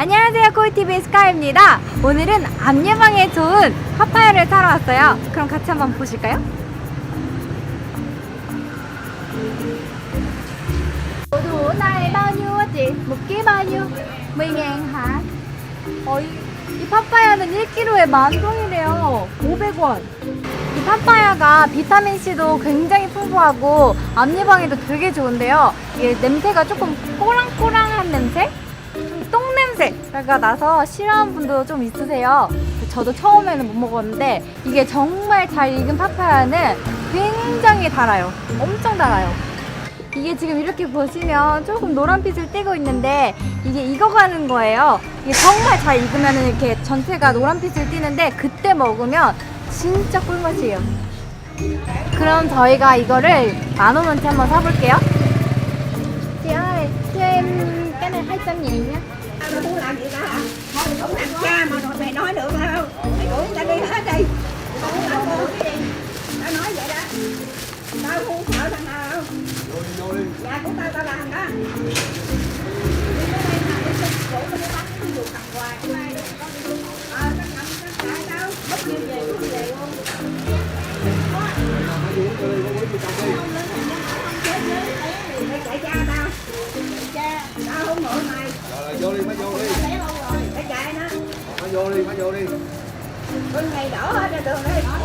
안녕하세요 코이TV 스카이입니다 오늘은 암 예방에 좋은 파파야를 사러 왔어요 그럼 같이 한번 보실까요? Đồ này bao nhiêu á chị? Một ký bao nhiêu? 10 ngàn hả? 어, 이, 이 파파야는 1kg에 만 원이래요 500원 이 파파야가 비타민C도 굉장히 풍부하고 암 예방에도 되게 좋은데요 이게 냄새가 조금 꼬랑꼬랑한 냄새? 좀 똥냄새가 나서 싫어하는 분도 좀 있으세요 저도 처음에는 못 먹었는데 이게 정말 잘 익은 파파야는 굉장히 달아요 엄청 달아요 이게 지금 이렇게 보시면 조금 노란빛을 띠고 있는데 이게 익어가는 거예요. 이게 정말 잘 익으면 이렇게 전체가 노란빛을 띠는데 그때 먹으면 진짜 꿀맛이에요. 그럼 저희가 이거를 만 원어치 한번 사볼게요. Em cái này 200 nghìn nó muốn làm gì ta hả? Thôi không làm cha mà rồi mày nói được không Mày đuổi người ta đi đi, má vô đi. Mày chạy nữa Má vô đi, má vô đi. Bên này đổ hết ra đường đây Má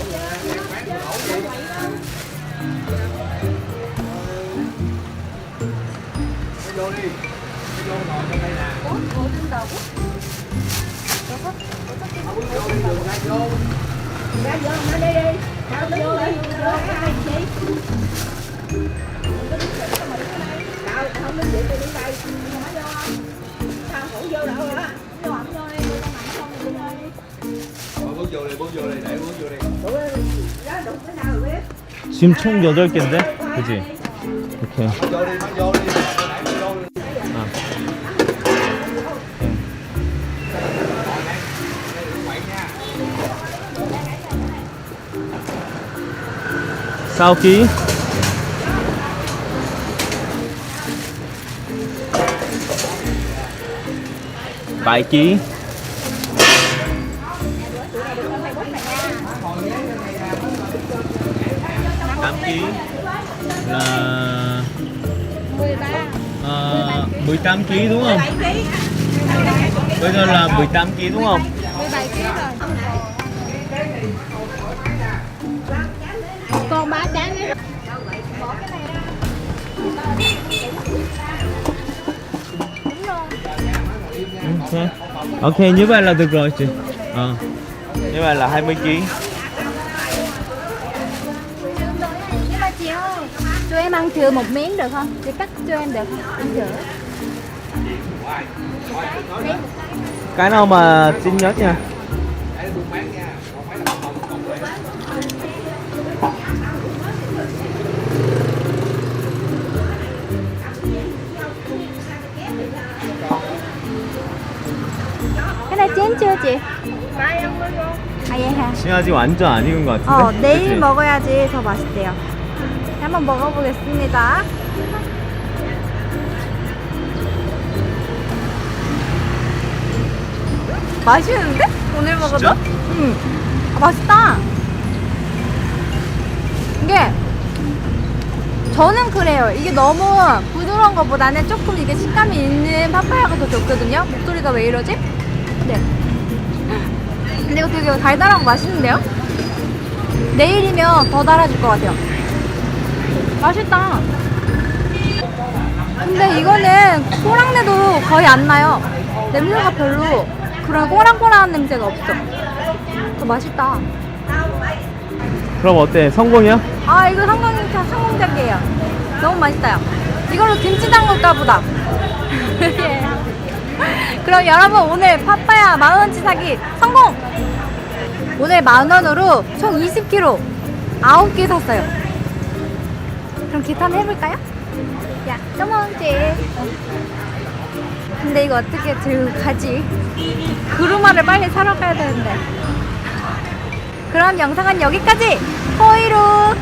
vô đi. Má vô ngồi trong đây nè. Không muốn vô đi, đường ra vô. Ra vô nó đi. Đi đứng vô đi Vô cái ai chị Tao tao không đứng vậy tôi đứng đây 지금 총 8개인데? 그지? 이렇게. 싸우기. 말기. Ký là 13. ờ, 18 kg đúng không? 7 ký Bây giờ là 18 kg đúng không? 17 kg rồi. Còn ba trái nữa. Ok. Ok, như vậy là được rồi chị. Ờ. Như vậy là 20 kg. Nhưng mà chị ơi, cho em ăn chừa một miếng được không? Chị cắt cho em được không? Ăn chừa. Cái nào mà xinh nhất nha. Cái này chín chưa chị? 아, 예, 하. 지금 아직 완전 안 익은 것 같은데? 어, 내일 그치? 먹어야지 더 맛있대요. 한번 먹어보겠습니다. 맛있는데? 오늘 먹어도? 진짜? 응. 아, 맛있다. 이게 저는 그래요. 이게 너무 부드러운 것보다는 조금 이게 식감이 있는 파파야가 더 좋거든요. 목소리가 왜 이러지? 네. 근데 이거 되게 달달하고 맛있는데요? 내일이면 더 달아질 것 같아요. 맛있다. 근데 이거는 꼬랑내도 거의 안 나요. 냄새가 별로 그런 꼬랑꼬랑한 냄새가 없어. 더 맛있다. 그럼 어때? 성공이야? 아 이거 성공 성공적이에요. 너무 맛있어요. 이걸로 김치 담글까 보다. 예. 그럼 여러분 오늘 파파야 만 원치 사기 성공. 오늘 만 원으로 총 20kg 9개 샀어요. 그럼 기타는 해볼까요? 야, 쩌먼지. 근데 이거 어떻게 들고 가지? 그루마를 빨리 사러 가야 되는데. 그럼 영상은 여기까지. 호이루